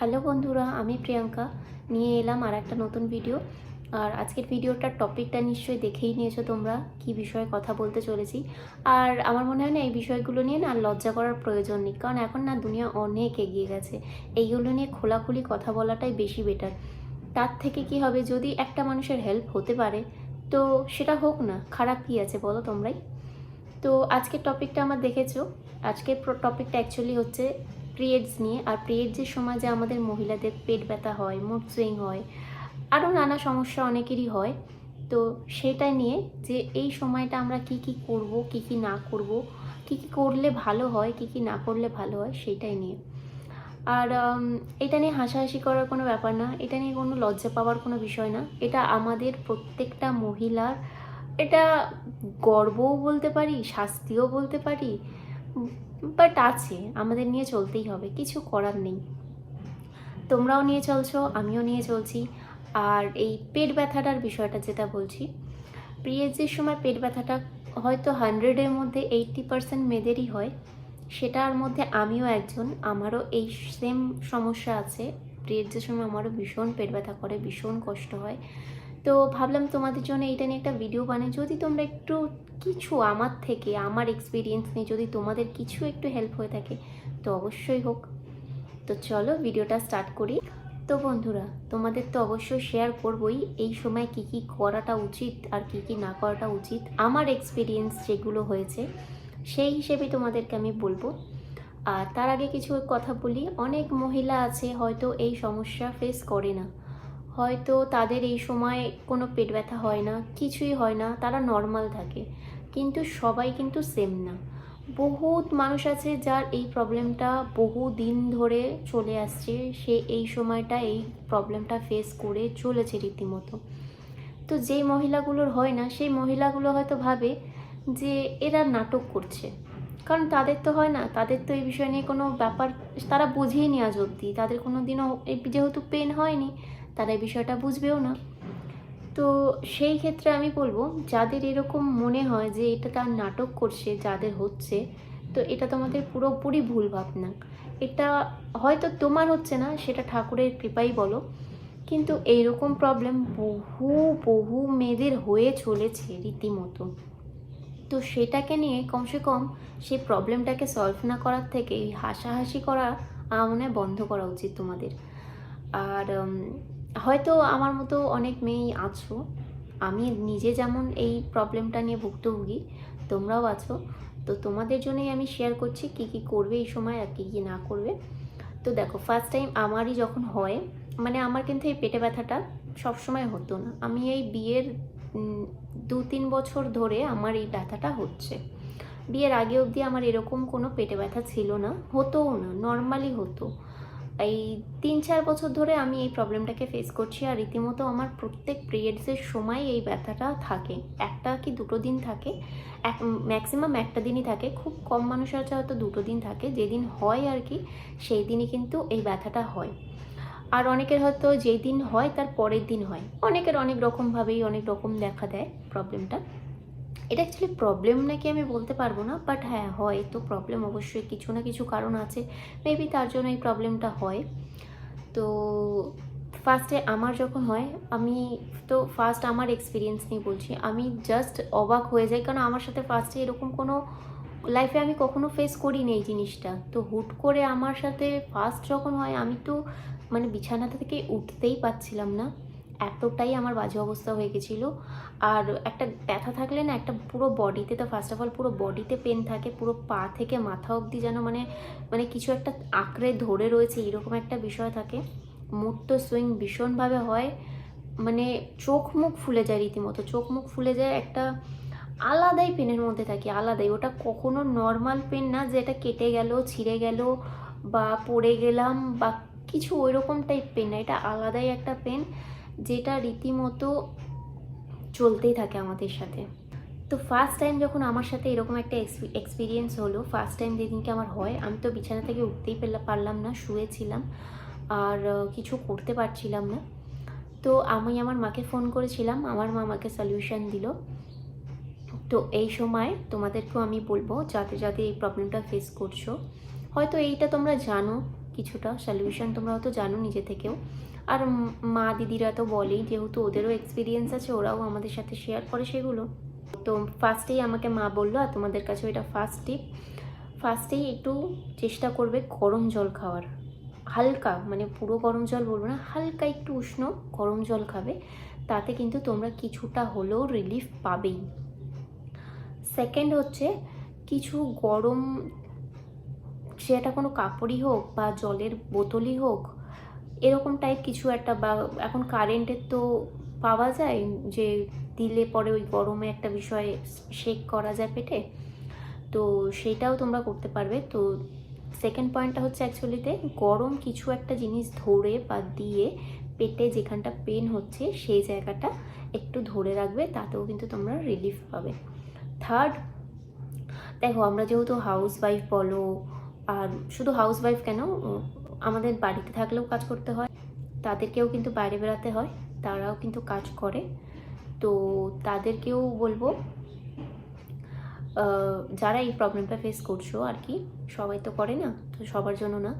Hello বন্ধুরা, আমি প্রিয়াঙ্কা। নিয়ে এলাম আর একটা নতুন ভিডিও আর আজকের ভিডিওটার টপিকটা নিশ্চয়ই দেখেই নিয়েছো তোমরা, কি বিষয়ে কথা বলতে চলেছি। আর আমার মনে হয় না এই বিষয়গুলো নিয়ে না লজ্জা করার প্রয়োজন নেই, কারণ এখন না দুনিয়া অনেক এগিয়ে গেছে। এইগুলো নিয়ে খোলাখুলি কথা বলাটাই বেশি বেটার তার থেকে কি হবে, যদি একটা মানুষের হেল্প হতে পারে, তো সেটা হোক না, খারাপ কি আছে বলো তোমরাই? তো আজকের টপিকটা আমার দেখেছ। আজকের টপিকটা অ্যাকচুয়ালি হচ্ছে পিরিয়ডস নিয়ে আর পিরিয়ডসের সময় যে আমাদের মহিলাদের পেট ব্যথা হয় মুড সুইং হয়, আরও নানা সমস্যা অনেকেরই হয়। তো সেটা নিয়ে যে এই সময়টা আমরা কি কি করব, কি কি না করব, কি কি করলে ভালো হয়, কি কি না করলে ভালো হয়, সেটাই নিয়ে। আর এটা নিয়ে হাসাহাসি করার কোনো ব্যাপার না, এটা নিয়ে কোনো লজ্জা পাওয়ার কোনো বিষয় না। এটা আমাদের প্রত্যেকটা মহিলার এটা গর্বও বলতে পারি, শাস্তিও বলতে পারি বাট আছে, আমাদের নিয়ে চলতেই হবে, কিছু করার নেই। তোমরাও নিয়ে চলছো, আমিও নিয়ে চলছি। আর এই পেট ব্যথাটার বিষয়টা যেটা বলছি পিরিয়ডসের সময় পেট ব্যথাটা হয়তো হান্ড্রেডের মধ্যে এইট্টি পার্সেন্ট মেয়েদেরই হয়, সেটার মধ্যে আমিও একজন, আমারও এই সেম সমস্যা আছে। পিরিয়ডসের সময় আমারও ভীষণ পেট ব্যথা করে, ভীষণ কষ্ট হয়। তো ভাবলাম তোমাদের জন্য এইটা নিয়ে একটা ভিডিও বানাই। যদি তোমরা একটু কিছু আমার থেকে, আমার এক্সপিরিয়েন্স নিয়ে যদি তোমাদের কিছু একটু হেল্প হয়ে থাকে, তো অবশ্যই হোক। তো চলো ভিডিওটা স্টার্ট করি। তো বন্ধুরা, তোমাদের তো অবশ্যই শেয়ার করবই, এই সময় কি কি করাটা উচিত আর কি কি না করাটা উচিত। আমার এক্সপিরিয়েন্স যেগুলো হয়েছে, সেই হিসেবে তোমাদেরকে আমি বলব। আর তার আগে কিছু কথা বলি, অনেক মহিলা আছে হয়তো এই সমস্যা ফেস করে না। হয়তো তাদের এই সময় কোনো পেট ব্যথা হয় না, কিছুই হয় না, তারা নর্মাল থাকে। কিন্তু সবাই কিন্তু সেম না। বহুত মানুষ আছে যার এই প্রবলেমটা বহু দিন ধরে চলে আসছে। সে এই সময়টা এই প্রবলেমটা ফেস করে চলেছে রীতিমতো। তো যেই মহিলাগুলোর হয় না, সেই মহিলাগুলো হয়তো ভাবে যে এরা নাটক করছে। কারণ তাদের তো হয় না, তাদের তো এই বিষয় নিয়ে কোনো ব্যাপার, তারা বুঝেই নি আজ অব্দি তাদের কোনো দিনও যেহেতু পেন হয়নি তারা এই বিষয়টা বুঝবেও না। তো সেই ক্ষেত্রে আমি বলব, যাদের এরকম মনে হয় যে এটা তার নাটক করছে, যাদের হচ্ছে, তো এটা তোমাদের পুরোপুরি ভুল ভাবনা। এটা হয়তো তোমার হচ্ছে না, সেটা ঠাকুরের কৃপাই বলো। কিন্তু এইরকম প্রবলেম বহু বহু মেয়েদের হয়ে চলেছে রীতিমতো। তো সেটাকে নিয়ে কমসে কম সেই প্রবলেমটাকে সলভ না করার থেকে হাসাহাসি করা আমার বন্ধ করা উচিত তোমাদের। আর হয়তো আমার মতো অনেক মেয়েই আছো। আমি নিজে যেমন এই প্রবলেমটা নিয়ে ভুক্তভোগী, তোমরাও আছো। তো তোমাদের জন্যই আমি শেয়ার করছি কি কি করবে এই সময় আর কি কি না করবে। তো দেখো ফার্স্ট টাইম আমারই যখন হয় মানে আমার কিন্তু এই পেটে ব্যথাটা সবসময় হতো না। আমি এই বিয়ের দু তিন বছর ধরে আমার এই ব্যথাটা হচ্ছে। বিয়ের আগে অবধি আমার এরকম কোনো পেটে ব্যথা ছিল না, হতোও না নর্মালি হতো। এই তিন চার বছর ধরে আমি এই প্রবলেমটাকে ফেস করছি আর রীতিমতো আমার প্রত্যেক পিরিয়ডসের সময় এই ব্যথাটা থাকে। একটা কি দুটো দিন থাকে, এক ম্যাক্সিমাম একটা দিনই থাকে। খুব কম মানুষ আছে হয়তো দুটো দিন থাকে। যেদিন হয় আর কি, সেই দিনই কিন্তু এই ব্যথাটা হয়। আর অনেকের হয়তো যেই দিন হয় তার পরের দিন হয়। অনেকের অনেক রকমভাবেই অনেক রকম দেখা দেয় প্রবলেমটা এটা অ্যাকচুয়ালি প্রবলেম নাকি আমি বলতে পারব না বাট হ্যাঁ হয় তো প্রবলেম অবশ্যই কিছু না কিছু কারণ আছে মেবি তার জন্য এই প্রবলেমটা হয়। তো ফার্স্টে আমার যখন হয়, আমি তো ফার্স্ট আমার এক্সপিরিয়েন্স নিয়ে বলছি, আমি জাস্ট অবাক হয়ে যাই, কারণ আমার সাথে ফার্স্টে এরকম কোনো লাইফে আমি কখনো ফেস করিনি এই জিনিসটা। তো হুট করে আমার সাথে ফার্স্ট যখন হয়, আমি তো মানে বিছানা থেকে উঠতেই পারছিলাম না। এতটাই আমার বাজে অবস্থা হয়ে গেছিল। আর একটা ব্যথা থাকলে না একটা পুরো বডিতে তো ফার্স্ট অফ অল পুরো বডিতে পেন থাকে, পুরো পা থেকে মাথা অবধি যেন মানে মানে কিছু একটা আঁকড়ে ধরে রয়েছে, এরকম একটা বিষয় থাকে। মুড তো সুইং ভীষণভাবে হয় মানে চোখ মুখ ফুলে যায় রীতিমতো। চোখ মুখ ফুলে যায় একটা আলাদাই পেনের মধ্যে থাকি, আলাদাই। ওটা কখনো নর্মাল পেন না যে এটা কেটে গেল, ছিঁড়ে গেল, বা পড়ে গেলাম, বা কিছু ওইরকম টাইপ পেন না। এটা আলাদাই একটা পেন যেটা রীতিমতো চলতেই থাকে আমাদের সাথে। তো ফার্স্ট টাইম যখন আমার সাথে এরকম একটা এক্সপিরিয়েন্স হলো ফার্স্ট টাইম যেদিনকে আমার হয়, আমি তো বিছানা থেকে উঠতেই পারলাম না, শুয়েছিলাম। আর কিছু করতে পারছিলাম না। তো আমি আমার মাকে ফোন করেছিলাম, আমার মা আমাকে সলিউশন দিল। তো এই সময় তোমাদেরকেও আমি বলব, যাতে যাতে এই প্রবলেমটা ফেস করছ। হয়তো এইটা তোমরা জানো কিছুটা সলিউশন তোমরা হয়তো জানো নিজে থেকেও। আর মা দিদিরা তো বলেই, যেহেতু ওদেরও এক্সপিরিয়েন্স আছে, ওরাও আমাদের সাথে শেয়ার করে সেগুলো। তো ফার্স্টেই আমাকে মা বলল, আর তোমাদের কাছে এটা ফার্স্ট টিপ ফার্স্টেই একটু চেষ্টা করবে গরম জল খাওয়ার। হালকা মানে পুরো গরম জল বলব না, হালকা একটু উষ্ণ গরম জল খাবে, তাতে কিন্তু তোমরা কিছুটা হলেও রিলিফ পাবেই। সেকেন্ড হচ্ছে, কিছু গরম সেটা কোনো কাপড়ই হোক বা জলের বোতলই হোক, এরকম টাইপ কিছু একটা বা এখন কারেন্টের তো পাওয়া যায় যে দিলে পরে ওই গরমে একটা বিষয়ে শেক করা যায় পেটে, তো সেটাও তোমরা করতে পারবে। তো সেকেন্ড পয়েন্টটা হচ্ছে অ্যাকচুয়ালিতে গরম কিছু একটা জিনিস ধরে বা দিয়ে পেটে যেখানটা পেন হচ্ছে সেই জায়গাটা একটু ধরে রাখবে, তাতেও কিন্তু তোমরা রিলিফ পাবে। থার্ড দেখো আমরা যেহেতু হাউস ওয়াইফ বলো আর শুধু হাউস ওয়াইফ কেন আমাদের বাড়িতে থাকলেও কাজ করতে হয়, তাদেরকেও কিন্তু বাইরে বেরাতে হয়, তারাও কিন্তু কাজ করে। তো তাদেরকেও বলব যারা এই প্রবলেমটা ফেস করছ আর কি, সবাই তো করে না, তো সবার জন্য না,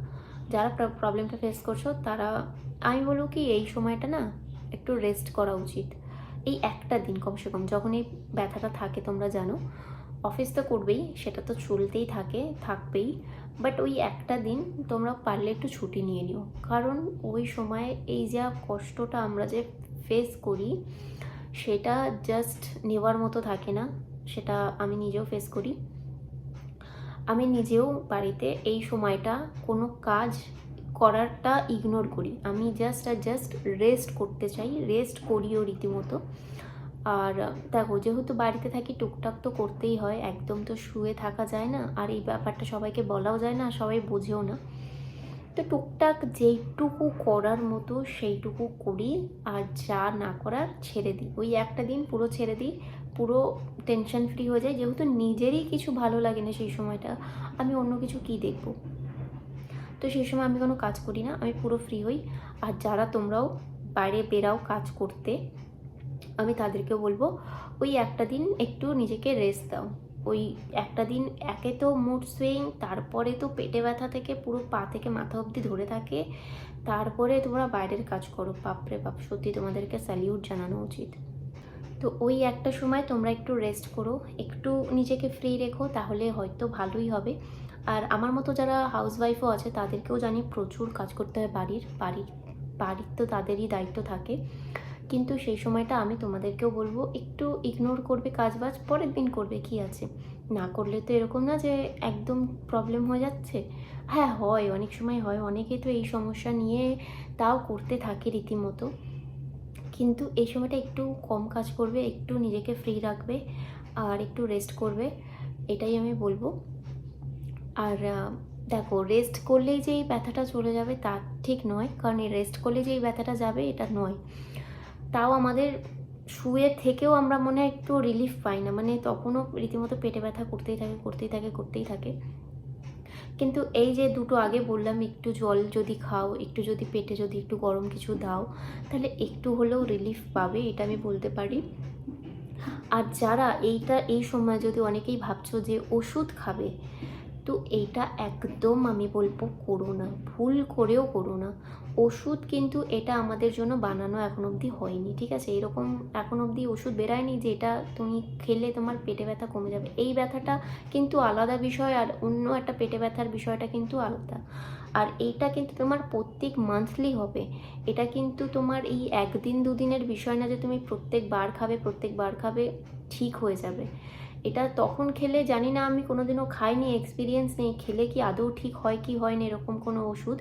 যারা প্রবলেমটা ফেস করছ, তারা, আমি বলব কি, এই সময়টা না, একটু রেস্ট করা উচিত। এই একটা দিন কমসে কম, যখন এই ব্যথাটা থাকে তোমরা জানো অফিস তো করবেই, সেটা তো চলতেই থাকে, থাকবেই বাট ওই একটা দিন তোমরা পারলে একটু ছুটি নিয়ে নিও। কারণ ওই সময় এই যা কষ্টটা আমরা যে ফেস করি, সেটা জাস্ট নেওয়ার মতো থাকে না। সেটা আমি নিজেও ফেস করি। আমি নিজেও বাড়িতে এই সময়টা কোনো কাজ করারটা ইগনোর করি। আমি জাস্ট আর জাস্ট রেস্ট করতে চাই রেস্ট করিও রীতিমতো। আর দেখো, যেহেতু বাড়িতে থাকি, টুকটাক তো করতেই হয়, একদম তো শুয়ে থাকা যায় না, আর এই ব্যাপারটা সবাইকে বলাও যায় না, সবাই বোঝেও না। তো টুকটাক যেইটুকু করার মতো সেইটুকু করি, আর যা না করার ছেড়ে দিই। ওই একটা দিন পুরো ছেড়ে দিই, পুরো টেনশন ফ্রি হয়ে যায়, যেহেতু নিজেরই কিছু ভালো লাগে না সেই সময়টা, আমি অন্য কিছু কী দেখব? তো সেই সময় আমি কোনো কাজ করি না, আমি পুরো ফ্রি হই, আর যারা তোমরাও বাইরে বেরাও কাজ করতে আমি তাদেরকেও বলব, ওই একটা দিন একটু নিজেকে রেস্ট দাও। ওই একটা দিন একে তো মুড সুইং তারপরে তো পেটে ব্যথা থেকে পুরো পা থেকে মাথা অবধি ধরে থাকে, তারপরে তোমরা বাইরের কাজ করো। বাপরে বাপ, সত্যি তোমাদেরকে স্যালিউট জানানো উচিত। তো ওই একটা সময় তোমরা একটু রেস্ট করো, একটু নিজেকে ফ্রি রেখো, তাহলে হয়তো ভালোই হবে। আর আমার মতো যারা হাউসওয়াইফও আছে, তাদেরকেও জানি প্রচুর কাজ করতে হয় বাড়ির বাড়ির বাড়ির তো তাদেরই দায়িত্ব থাকে। কিন্তু সেই সময়টা আমি তোমাদেরকেও বলব, একটু ইগনোর করবে কাজবাজ, পরের দিন করবে কি আছে। না করলে তো এরকম না যে একদম প্রবলেম হয়ে যাচ্ছে। হ্যাঁ হয়, অনেক সময় হয়, অনেকে তো এই সমস্যা নিয়ে তাও করতে থাকে রীতিমতো। কিন্তু এই সময়টা একটু কম কাজ করবে, একটু নিজেকে ফ্রি রাখবে আর একটু রেস্ট করবে, এটাই আমি বলব। আর দেখো রেস্ট করলেই যে এই ব্যথাটা চলে যাবে তা ঠিক নয়, কারণ এই রেস্ট করলে যে এই ব্যথাটা যাবে, এটা নয়। তাও আমাদের শুয়ে থেকেও আমরা মনে হয় একটু রিলিফ পাই না। মানে তখনও রীতিমতো পেটে ব্যথা করতেই থাকে করতেই থাকে করতেই থাকে। কিন্তু এই যে দুটো আগে বললাম, একটু জল যদি খাও, একটু যদি পেটে যদি একটু গরম কিছু দাও, তাহলে একটু হলেও রিলিফ পাবে, এটা আমি বলতে পারি। আর যারা এইটা, এই সময় যদি অনেকেই ভাবছ যে ওষুধ খাবে, তো এইটা একদম আমি বলব করো না। ভুল করেও করো না। ওষুধ কিন্তু এটা আমাদের জন্য বানানো এখন অবধি হয়নি, ঠিক আছে? এরকম এখন অবধি ওষুধ বেরায়নি যে এটা তুমি খেলে তোমার পেটে ব্যথা কমে যাবে। এই ব্যথাটা কিন্তু আলাদা বিষয় আর অন্য একটা পেটে ব্যথার বিষয়টা কিন্তু আলাদা। আর এইটা কিন্তু তোমার প্রত্যেক মান্থলি হবে। এটা কিন্তু তোমার এই একদিন দুদিনের বিষয় না যে তুমি প্রত্যেকবার খাবে প্রত্যেকবার খাবে, ঠিক হয়ে যাবে। এটা তখন খেলে জানি না, আমি কোনোদিনও খাইনি এক্সপিরিয়েন্স নেই। খেলে কি আদৌ ঠিক হয়, কি হয় না, এরকম কোনো ওষুধ।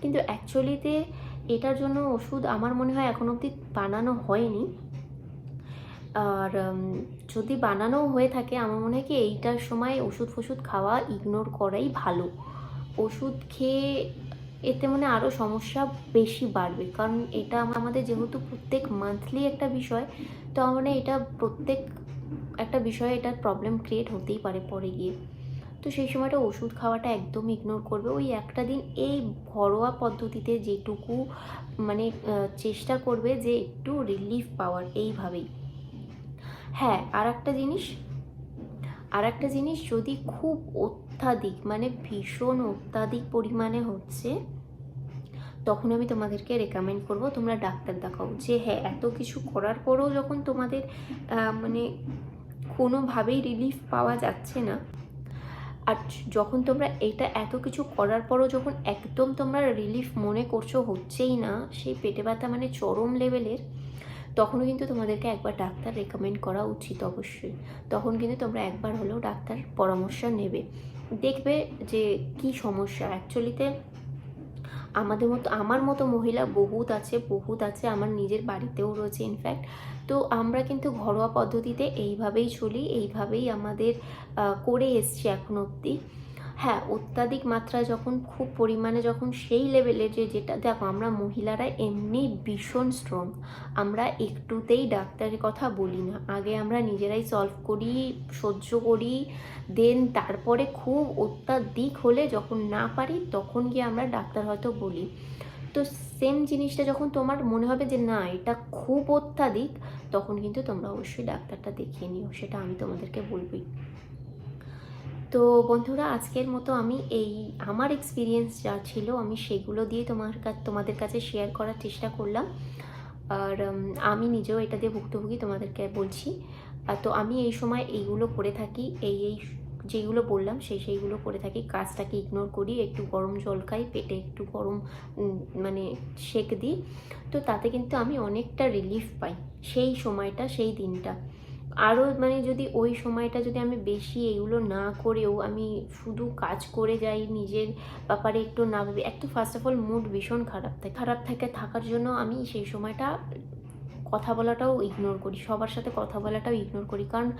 কিন্তু অ্যাকচুয়ালিতে এটার জন্য ওষুধ আমার মনে হয় এখন অবধি বানানো হয়নি। আর যদি বানানো হয়ে থাকে, আমার মনে হয় কি এইটার সময় ওষুধ ফষুধ খাওয়া ইগনোর করাই ভালো। ওষুধ খেয়ে এতে মানে আরও সমস্যা বেশি বাড়বে। কারণ এটা আমাদের যেহেতু প্রত্যেক মান্থলি একটা বিষয়, তো আমার এটা প্রত্যেক একটা বিষয়ে এটার প্রবলেম ক্রিয়েট হতেই পারে পরে গিয়ে। তো সেই সময়টা ওষুধ খাওয়াটা একদম ইগনোর করবে। ওই একটা দিন এই ঘরোয়া পদ্ধতিতে যেটুকু মানে চেষ্টা করবে যে একটু রিলিফ পাওয়ার এইভাবেই। হ্যাঁ আর একটা জিনিস আর একটা জিনিস যদি খুব অত্যাধিক মানে ভীষণ অত্যাধিক পরিমাণে হচ্ছে, তখন আমি তোমাদেরকে রেকমেন্ড করব, তোমরা ডাক্তার দেখাও। যে হ্যাঁ এত কিছু করার পরেও যখন তোমাদের মানে কোনোভাবেই রিলিফ পাওয়া যাচ্ছে না। আর যখন তোমরা এটা এত কিছু করার পরও যখন একদম তোমরা রিলিফ মনে করছ হচ্ছেই না, সেই পেটে ব্যথা মানে চরম লেভেলের তখনও কিন্তু তোমাদেরকে একবার ডাক্তার রেকমেন্ড করা উচিত অবশ্যই। তখন কিন্তু তোমরা একবার হলেও ডাক্তার পরামর্শ নেবে। দেখবে যে কি সমস্যা। অ্যাকচুয়ালিতে আমাদের মতো, আমার মতো মহিলা বহুত আছে বহুত আছে, আমার নিজের বাড়িতেও রয়েছে ইনফ্যাক্ট তো আমরা কিন্তু ঘরোয়া পদ্ধতিতে এইভাবেই চলি, এইভাবেই আমাদের করে এসছি এখন অবধি। হ্যাঁ অত্যাধিক মাত্রায় যখন, খুব পরিমাণে যখন সেই লেভেলে যে যেটা, দেখো আমরা মহিলারা এমনি ভীষণ স্ট্রং আমরা একটুতেই ডাক্তারের কথা বলি না। আগে আমরা নিজেরাই সলভ করি, সহ্য করি দেন তারপরে খুব অত্যাধিক হলে যখন না পারি, তখন গিয়ে আমরা ডাক্তার হয়তো বলি। তো সেম জিনিসটা যখন তোমার মনে হবে যে না, এটা খুব অত্যাধিক, তখন কিন্তু তোমরা অবশ্যই ডাক্তারটা দেখিয়ে নিও, সেটা আমি তোমাদেরকে বলবই। তো বন্ধুরা, আজকের মতো আমি এই আমার এক্সপিরিয়েন্স যা ছিল, আমি সেগুলো দিয়ে তোমার তোমাদের কাছে শেয়ার করার চেষ্টা করলাম। আর আমি নিজেও এটা দিয়ে ভুক্তভোগী তোমাদেরকে বলছি। তো আমি এই সময় এইগুলো করে থাকি, এই এই যেগুলো বললাম, সেই, সেইগুলো করে থাকি। কাজটাকে ইগনোর করি, একটু গরম জল খাই, পেটে একটু গরম মানে সেক দিই। তো তাতে কিন্তু আমি অনেকটা রিলিফ পাই, সেই সময়টা, সেই দিনটা। আরও মানে যদি ওই সময়টা যদি আমি বেশি এইগুলো না করেও আমি শুধু কাজ করে যাই, নিজের ব্যাপারে একটু না ভেবে এক তো ফার্স্ট অফ অল মুড ভীষণ খারাপ থাকে। খারাপ থাকে থাকার জন্য আমি সেই সময়টা কথা বলাটাও ইগনোর করি, সবার সাথে কথা বলাটাও ইগনোর করি। কারণ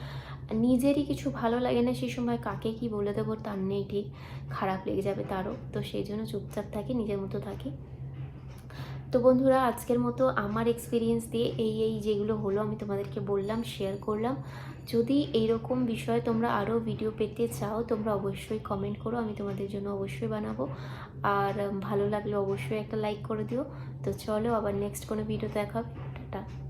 নিজেরই কিছু ভালো লাগে না সেই সময় কাকে কি বলে দেবো তার নেই ঠিক, খারাপ লেগে যাবে তারও। তো সেই জন্য চুপচাপ থাকি, নিজের মতো থাকি। তো বন্ধুরা, আজকের মতো আমার এক্সপিরিয়েন্স দিয়ে এই এই যেগুলো হলো আমি তোমাদেরকে বললাম শেয়ার করলাম। যদি এইরকম বিষয়ে তোমরা আরও ভিডিও পেতে চাও, তোমরা অবশ্যই কমেন্ট করো, আমি তোমাদের জন্য অবশ্যই বানাবো। আর ভালো লাগলে অবশ্যই একটা লাইক করে দিও। তো চলো আবার নেক্সট কোনো ভিডিও দেখা। টাটা।